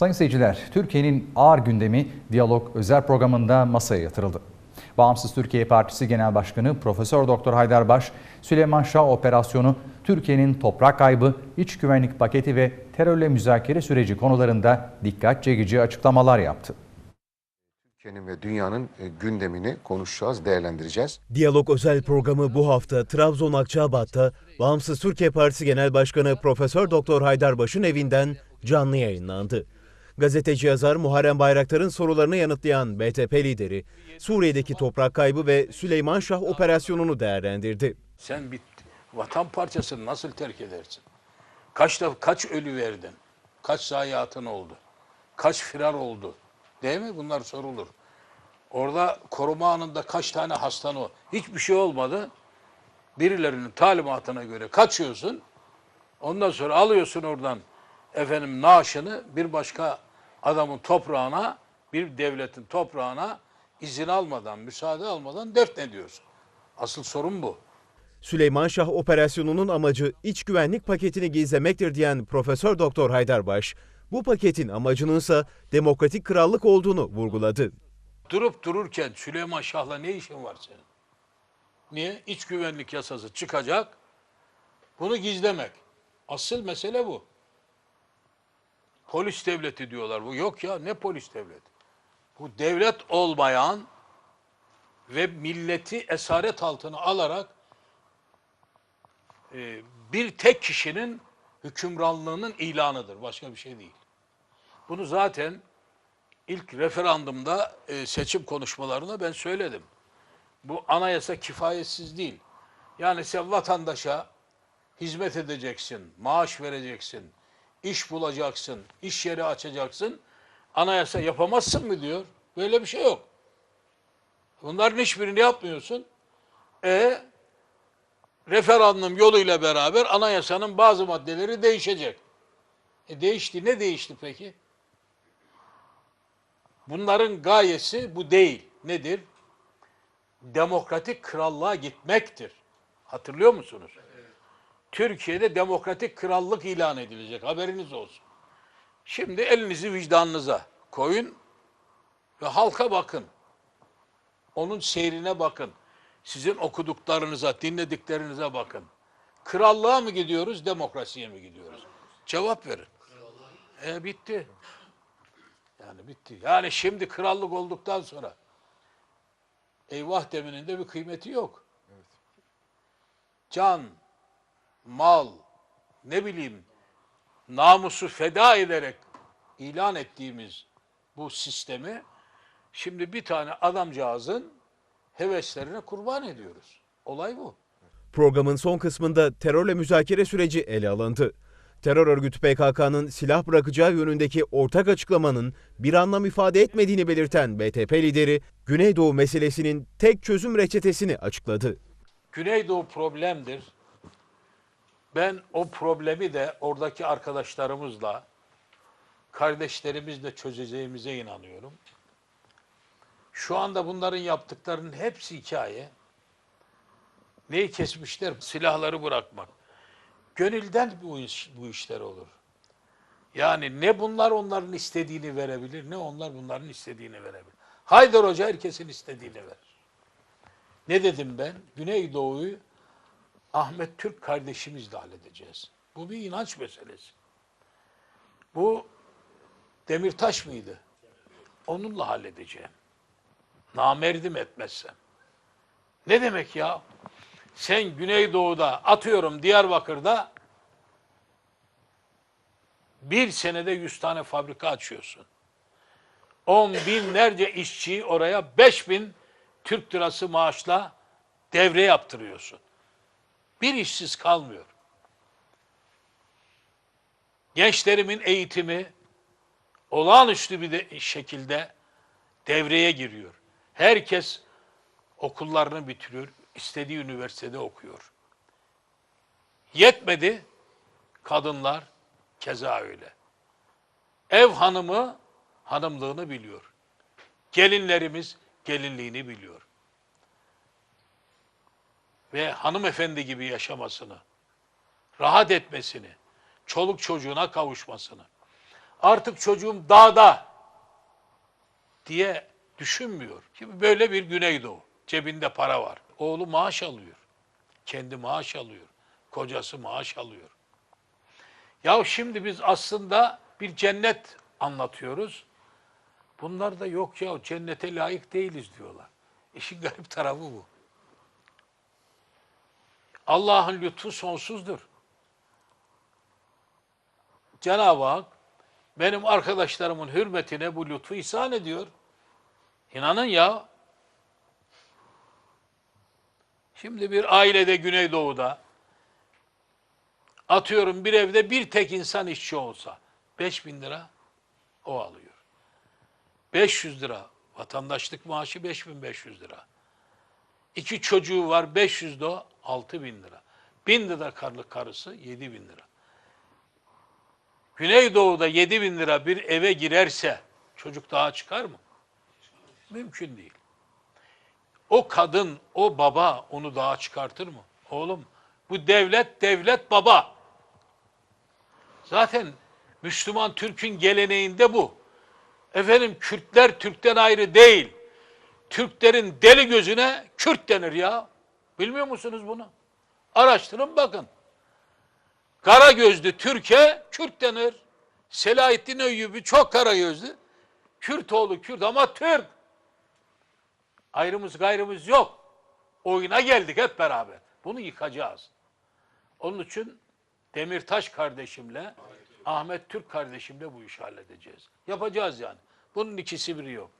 Sayın seyirciler, Türkiye'nin ağır gündemi Diyalog özel programında masaya yatırıldı. Bağımsız Türkiye Partisi Genel Başkanı Profesör Doktor Haydarbaş, Süleyman Şah operasyonu, Türkiye'nin toprak kaybı, iç güvenlik paketi ve terörle müzakere süreci konularında dikkat çekici açıklamalar yaptı. Türkiye'nin ve dünyanın e, gündemini konuşacağız, değerlendireceğiz. Diyalog özel programı bu hafta Trabzon Akçabat'ta Bağımsız Türkiye Partisi Genel Başkanı Profesör Doktor Haydarbaş'ın evinden canlı yayınlandı. Gazeteci yazar Muharrem Bayraktar'ın sorularını yanıtlayan BTP lideri, Suriye'deki toprak kaybı ve Süleyman Şah operasyonunu değerlendirdi. Sen bir vatan parçasını nasıl terk edersin? Kaç da kaç ölü verdin? Kaç zayiatın oldu? Kaç firar oldu? Değil mi? Bunlar sorulur. Orada koruma anında kaç tane hastan o? Hiçbir şey olmadı. Birilerinin talimatına göre kaçıyorsun. Ondan sonra alıyorsun oradan efendim naaşını bir başka adamın toprağına, bir devletin toprağına izin almadan, müsaade almadan defnediyorsun. Asıl sorun bu. Süleyman Şah operasyonunun amacı iç güvenlik paketini gizlemektir diyen Profesör Doktor Haydarbaş, bu paketin amacının ise demokratik krallık olduğunu vurguladı. Durup dururken Süleyman Şah'la ne işin var senin? Niye? İç güvenlik yasası çıkacak. Bunu gizlemek. Asıl mesele bu. Polis devleti diyorlar. Bu yok ya ne polis devleti? Bu devlet olmayan ve milleti esaret altına alarak e, bir tek kişinin hükümranlığının ilanıdır. Başka bir şey değil. Bunu zaten ilk referandumda e, seçim konuşmalarında ben söyledim. Bu anayasa kifayetsiz değil. Yani sen vatandaşa hizmet edeceksin, maaş vereceksin, iş bulacaksın, iş yeri açacaksın. Anayasa yapamazsın mı diyor. Böyle bir şey yok. Bunların hiçbirini yapmıyorsun. E referandum yoluyla beraber anayasanın bazı maddeleri değişecek. E değişti. Ne değişti peki? Bunların gayesi bu değil. Nedir? Demokratik krallığa gitmektir. Hatırlıyor musunuz? Türkiye'de demokratik krallık ilan edilecek. Haberiniz olsun. Şimdi elinizi vicdanınıza koyun ve halka bakın. Onun seyrine bakın. Sizin okuduklarınıza, dinlediklerinize bakın. Krallığa mı gidiyoruz, demokrasiye mi gidiyoruz? Cevap verin. E bitti. Yani bitti. Yani şimdi krallık olduktan sonra eyvah demenin de bir kıymeti yok. Can, mal, ne bileyim namusu feda ederek ilan ettiğimiz bu sistemi şimdi bir tane adamcağızın heveslerine kurban ediyoruz. Olay bu. Programın son kısmında terörle müzakere süreci ele alındı. Terör örgütü PKK'nın silah bırakacağı yönündeki ortak açıklamanın bir anlam ifade etmediğini belirten BTP lideri, Güneydoğu meselesinin tek çözüm reçetesini açıkladı. Güneydoğu problemdir. Ben o problemi de oradaki arkadaşlarımızla, kardeşlerimizle çözeceğimize inanıyorum. Şu anda bunların yaptıklarının hepsi hikaye. Neyi kesmişler? Silahları bırakmak. Gönülden bu, iş, bu işler olur. Yani ne bunlar onların istediğini verebilir, ne onlar bunların istediğini verebilir. Haydar Hoca herkesin istediğini verir. Ne dedim ben? Güneydoğu'yu Ahmet Türk kardeşimizle halledeceğiz. Bu bir inanç meselesi. Bu Demirtaş mıydı? Onunla halledeceğim. Namerdim etmezsem. Ne demek ya? Sen Güneydoğu'da atıyorum Diyarbakır'da bir senede yüz tane fabrika açıyorsun. On binlerce işçiyi oraya beş bin Türk lirası maaşla devre yaptırıyorsun. Bir işsiz kalmıyor. Gençlerimin eğitimi olağanüstü bir de şekilde devreye giriyor. Herkes okullarını bitiriyor, istediği üniversitede okuyor. Yetmedi, kadınlar keza öyle. Ev hanımı hanımlığını biliyor. Gelinlerimiz gelinliğini biliyor. Ve hanımefendi gibi yaşamasını, rahat etmesini, çoluk çocuğuna kavuşmasını, Artık çocuğum dağda diye düşünmüyor. Şimdi böyle bir Güneydoğu. Cebinde para var. Oğlu maaş alıyor. Kendi maaş alıyor. Kocası maaş alıyor. Ya şimdi biz aslında bir cennet anlatıyoruz. Bunlar da yok ya cennete layık değiliz diyorlar. İşin garip tarafı bu. Allah'ın lütfu sonsuzdur. Cenab-ı Hak benim arkadaşlarımın hürmetine bu lütfu ihsan ediyor. İnanın ya. Şimdi bir ailede Güneydoğu'da atıyorum bir evde bir tek insan işçi olsa 5000 lira o alıyor. 500 lira vatandaşlık maaşı 5500 lira. İki çocuğu var 500 de o 6000 lira. 1000 lira karlık karısı 7000 lira. Güneydoğu'da 7 bin lira bir eve girerse çocuk daha çıkar mı? Mümkün değil. O kadın, o baba onu daha çıkartır mı? Oğlum bu devlet, devlet baba. Zaten Müslüman Türk'ün geleneğinde bu. Efendim Kürtler Türk'ten ayrı değil. Türklerin deli gözüne Kürt denir ya. Bilmiyor musunuz bunu? Araştırın bakın. Kara gözlü Türkiye Kürt denir. Selahattin Eyyubi çok kara gözlü. Kürt oğlu Kürt ama Türk. Ayrımız gayrımız yok. Oyuna geldik hep beraber. Bunu yıkacağız. Onun için Demirtaş kardeşimle Ahmet Türk kardeşimle bu işi halledeceğiz. Yapacağız yani. Bunun ikisi biri yok.